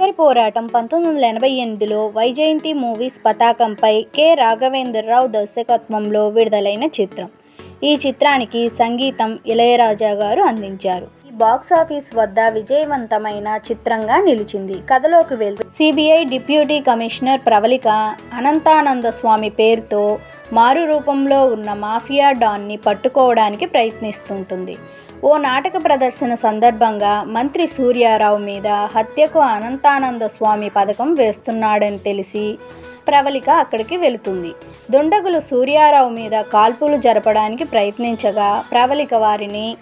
చివరి పోరాటం పంతొమ్మిది వందల ఎనభై ఎనిమిదిలో వైజయంతి మూవీస్ పతాకంపై కె. రాఘవేంద్రరావు దర్శకత్వంలో విడుదలైన చిత్రం. ఈ చిత్రానికి సంగీతం ఇళయరాజా గారు అందించారు. ఈ బాక్స్ ఆఫీస్ వద్ద విజయవంతమైన చిత్రంగా నిలిచింది. కథలోకి వెళ్తే CBI deputy commissioner Pravallika Anantananda Swami పేరుతో మారు రూపంలో ఉన్న మాఫియా డాన్ని పట్టుకోవడానికి ప్రయత్నిస్తుంటుంది. ఓ నాటక ప్రదర్శన సందర్భంగా మంత్రి సూర్యారావు మీద హత్యకు అనంతానంద స్వామి పథకం వేస్తున్నాడని తెలిసి ప్రవళిక అక్కడికి వెళుతుంది. దుండగులు సూర్యారావు మీద కాల్పులు జరపడానికి ప్రయత్నించగా ప్రవళిక వారిని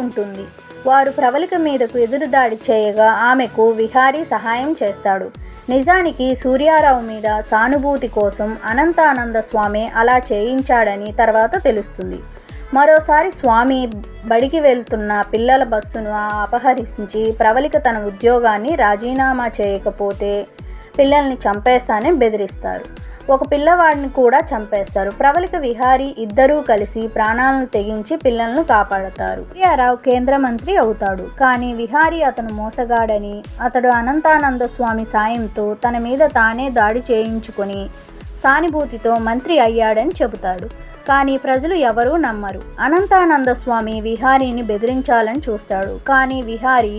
ఉంటుంది. వారు ప్రవళిక మీదకు ఎదురుదాడి చేయగా ఆమెకు విహారీ సహాయం చేస్తాడు. నిజానికి సూర్యారావు మీద సానుభూతి కోసం అనంతానంద స్వామి అలా చేయించాడని తర్వాత తెలుస్తుంది. మరోసారి స్వామి బడికి వెళ్తున్న పిల్లల బస్సును అపహరించి ప్రవళిక తన ఉద్యోగాన్ని రాజీనామా చేయకపోతే పిల్లల్ని చంపేస్తానని బెదిరిస్తారు. ఒక పిల్లవాడిని కూడా చంపేస్తారు. ప్రవళిక విహారీ ఇద్దరూ కలిసి ప్రాణాలను తెగించి పిల్లలను కాపాడతారు. ప్రియారావు కేంద్ర మంత్రి అవుతాడు. కానీ విహారీ అతను మోసగాడని అతడు అనంతానంద స్వామి సాయంతో తన మీద తానే దాడి చేయించుకొని సానుభూతితో మంత్రి అయ్యాడని చెబుతాడు. కానీ ప్రజలు ఎవరూ నమ్మరు. అనంతానంద స్వామి విహారీని బెదిరించాలని చూస్తాడు. కానీ విహారీ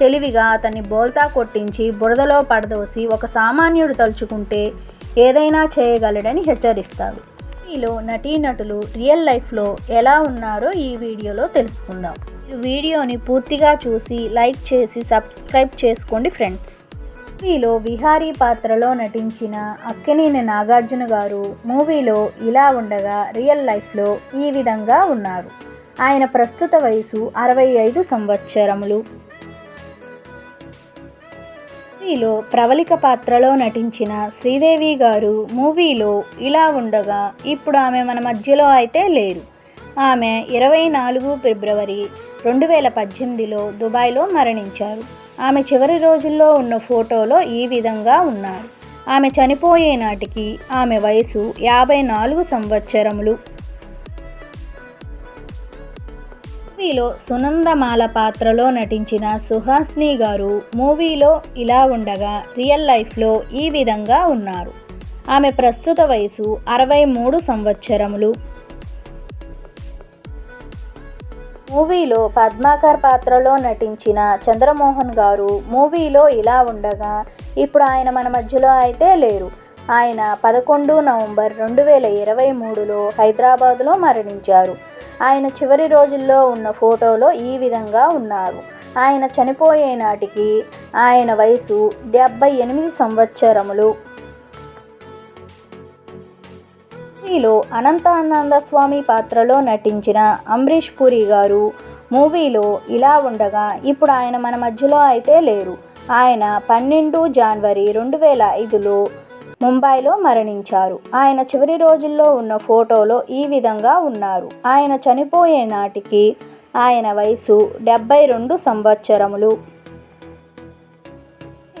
తెలివిగా అతన్ని బోల్తా కొట్టించి బురదలో పడదోసి ఒక సామాన్యుడు తలుచుకుంటే ఏదైనా చేయగలడని హెచ్చరిస్తాడు. ఈలో నటీనటులు రియల్ లైఫ్లో ఎలా ఉన్నారో ఈ వీడియోలో తెలుసుకుందాం. వీడియోని పూర్తిగా చూసి లైక్ చేసి సబ్స్క్రైబ్ చేసుకోండి ఫ్రెండ్స్. మూవీలో విహారీ పాత్రలో నటించిన అక్కినేని నాగార్జున గారు మూవీలో ఇలా ఉండగా రియల్ లైఫ్లో ఈ విధంగా ఉన్నారు. ఆయన ప్రస్తుత వయసు అరవై ఐదు సంవత్సరములు. మూవీలో ప్రవళిక పాత్రలో నటించిన శ్రీదేవి గారు మూవీలో ఇలా ఉండగా ఇప్పుడు ఆమె మన మధ్యలో అయితే లేరు. ఆమె ఇరవై నాలుగు ఫిబ్రవరి రెండు వేల పద్దెనిమిదిలో దుబాయ్లో మరణించారు. ఆమె చివరి రోజుల్లో ఉన్న ఫోటోలో ఈ విధంగా ఉన్నారు. ఆమె చనిపోయే నాటికి ఆమె వయసు యాభై నాలుగు సంవత్సరములు. మూవీలో సునందమాల పాత్రలో నటించిన సుహాస్ని గారు మూవీలో ఇలా ఉండగా రియల్ లైఫ్లో ఈ విధంగా ఉన్నారు. ఆమె ప్రస్తుత వయసు అరవై మూడు సంవత్సరములు. మూవీలో పద్మాకర్ పాత్రలో నటించిన చంద్రమోహన్ గారు మూవీలో ఇలా ఉండగా ఇప్పుడు ఆయన మన మధ్యలో అయితే లేరు. ఆయన పదకొండు నవంబర్ రెండు వేల ఇరవై మూడులో హైదరాబాదులో మరణించారు. ఆయన చివరి రోజుల్లో ఉన్న ఫోటోలో ఈ విధంగా ఉన్నారు. ఆయన చనిపోయే నాటికి ఆయన వయసు డెబ్బై ఎనిమిది సంవత్సరములు. మూవీలో అనంతానంద స్వామి పాత్రలో నటించిన అంబరీష్ పురి గారు మూవీలో ఇలా ఉండగా ఇప్పుడు ఆయన మన మధ్యలో అయితే లేరు. ఆయన పన్నెండు జనవరి రెండు వేల ఐదులో ముంబైలో మరణించారు. ఆయన చివరి రోజుల్లో ఉన్న ఫోటోలో ఈ విధంగా ఉన్నారు. ఆయన చనిపోయే నాటికి ఆయన వయసు డెబ్బై రెండు సంవత్సరములు.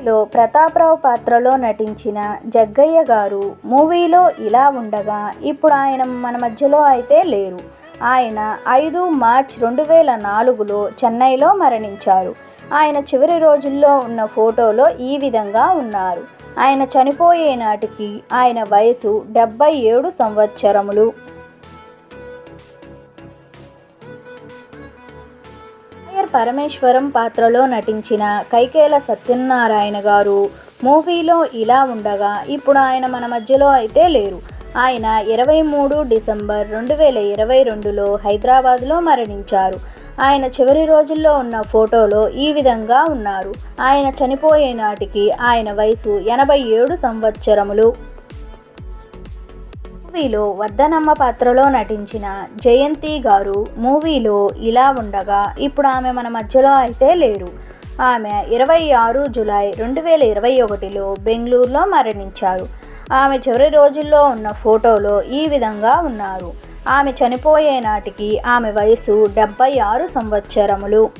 లో ప్రతాప్రావు పాత్రలో నటించిన జగ్గయ్య గారు మూవీలో ఇలా ఉండగా ఇప్పుడు ఆయన మన మధ్యలో అయితే లేరు. ఆయన ఐదు మార్చ్ రెండు వేల నాలుగులో చెన్నైలో మరణించారు. ఆయన చివరి రోజుల్లో ఉన్న ఫోటోలో ఈ విధంగా ఉన్నారు. ఆయన చనిపోయే నాటికి ఆయన వయసు డెబ్బై ఏడు సంవత్సరములు. పరమేశ్వరం పాత్రలో నటించిన కైకేల సత్యనారాయణ గారు మూవీలో ఇలా ఉండగా ఇప్పుడు ఆయన మన మధ్యలో అయితే లేరు. ఆయన ఇరవై మూడు డిసెంబర్ రెండు వేల ఇరవై రెండులో హైదరాబాద్లో మరణించారు. ఆయన చివరి రోజుల్లో ఉన్న ఫోటోలో ఈ విధంగా ఉన్నారు. ఆయన చనిపోయే నాటికి ఆయన వయసు ఎనభై ఏడు సంవత్సరములు. మూవీలో వర్ధనమ్మ పాత్రలో నటించిన జయంతి గారు మూవీలో ఇలా ఉండగా ఇప్పుడు ఆమె మన మధ్యలో అయితే లేరు. ఆమె ఇరవై ఆరు జులై రెండు వేల ఇరవై ఒకటిలో బెంగళూరులో మరణించారు. ఆమె చివరి రోజుల్లో ఉన్న ఫోటోలో ఈ విధంగా ఉన్నారు. ఆమె చనిపోయే నాటికి ఆమె వయసు డెబ్బై ఆరు సంవత్సరములు.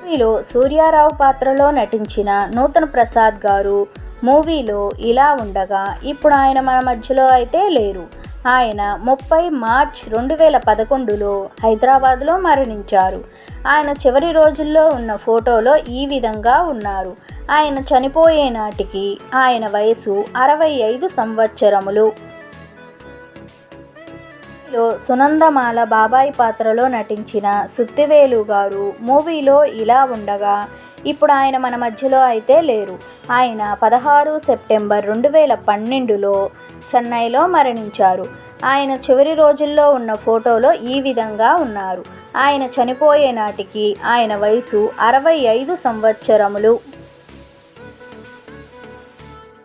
మూవీలో సూర్యారావు పాత్రలో నటించిన నూతన్ ప్రసాద్ గారు మూవీలో ఇలా ఉండగా ఇప్పుడు ఆయన మన మధ్యలో అయితే లేరు. ఆయన ముప్పై మార్చ్ రెండు వేల పదకొండులో హైదరాబాద్లో మరణించారు. ఆయన చివరి రోజుల్లో ఉన్న ఫోటోలో ఈ విధంగా ఉన్నారు. ఆయన చనిపోయే నాటికి ఆయన వయసు అరవై ఐదు సంవత్సరములు. లో సునందమాల బాబాయి పాత్రలో నటించిన సుత్తివేలు గారు మూవీలో ఇలా ఉండగా ఇప్పుడు ఆయన మన మధ్యలో అయితే లేరు. ఆయన పదహారు సెప్టెంబర్ రెండు వేల పన్నెండులో చెన్నైలో మరణించారు. ఆయన చివరి రోజుల్లో ఉన్న ఫోటోలో ఈ విధంగా ఉన్నారు. ఆయన చనిపోయే నాటికి ఆయన వయసు అరవై ఐదు సంవత్సరములు.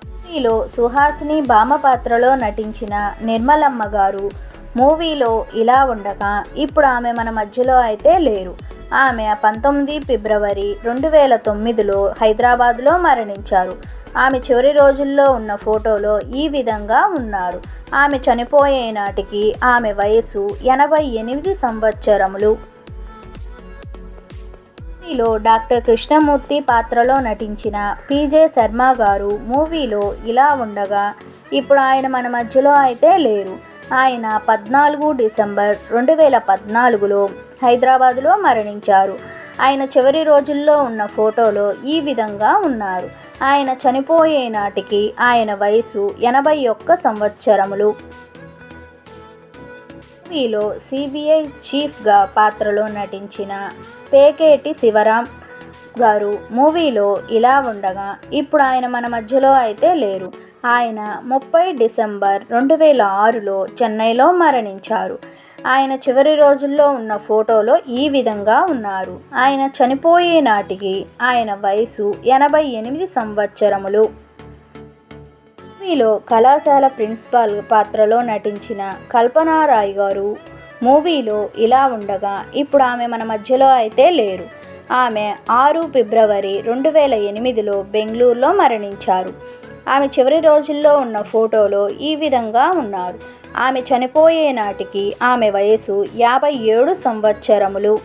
మూవీలో సుహాసిని భామ పాత్రలో నటించిన నిర్మలమ్మ గారు మూవీలో ఇలా ఉండగా ఇప్పుడు ఆమె మన మధ్యలో అయితే లేరు. ఆమె పంతొమ్మిది ఫిబ్రవరి రెండు వేల తొమ్మిదిలో హైదరాబాద్లో మరణించారు. ఆమె చివరి రోజుల్లో ఉన్న ఫోటోలో ఈ విధంగా ఉన్నారు. ఆమె చనిపోయే నాటికి ఆమె వయసు ఎనభై ఎనిమిది సంవత్సరములు. మూవీలో డాక్టర్ కృష్ణమూర్తి పాత్రలో నటించిన పీజే శర్మ గారు మూవీలో ఇలా ఉండగా ఇప్పుడు ఆయన మన మధ్యలో అయితే లేరు. ఆయన పద్నాలుగు డిసెంబర్ రెండు వేల పద్నాలుగులో హైదరాబాదులో మరణించారు. ఆయన చివరి రోజుల్లో ఉన్న ఫోటోలో ఈ విధంగా ఉన్నారు. ఆయన చనిపోయే నాటికి ఆయన వయసు ఎనభై ఒక్క సంవత్సరములు. మూవీలో సిబిఐ చీఫ్గా పాత్రలో నటించిన పేకేటి శివరాం గారు మూవీలో ఇలా ఉండగా ఇప్పుడు ఆయన మన మధ్యలో అయితే లేరు. ఆయన ముప్పై డిసెంబర్ రెండు వేల ఆరులో చెన్నైలో మరణించారు. ఆయన చివరి రోజుల్లో ఉన్న ఫోటోలో ఈ విధంగా ఉన్నారు. ఆయన చనిపోయే నాటికి ఆయన వయసు ఎనభై ఎనిమిది సంవత్సరములు. మూవీలో కళాశాల ప్రిన్సిపాల్ పాత్రలో నటించిన కల్పనారాయ్ గారు మూవీలో ఇలా ఉండగా ఇప్పుడు ఆమె మన మధ్యలో అయితే లేరు. ఆమె ఆరు ఫిబ్రవరి రెండు వేల ఎనిమిదిలో బెంగళూరులో మరణించారు. ఆమె చివరి రోజుల్లో ఉన్న ఫోటోలో ఈ విధంగా ఉన్నారు. ఆమె చనిపోయే నాటికి ఆమె వయసు యాభై ఏడు సంవత్సరములు.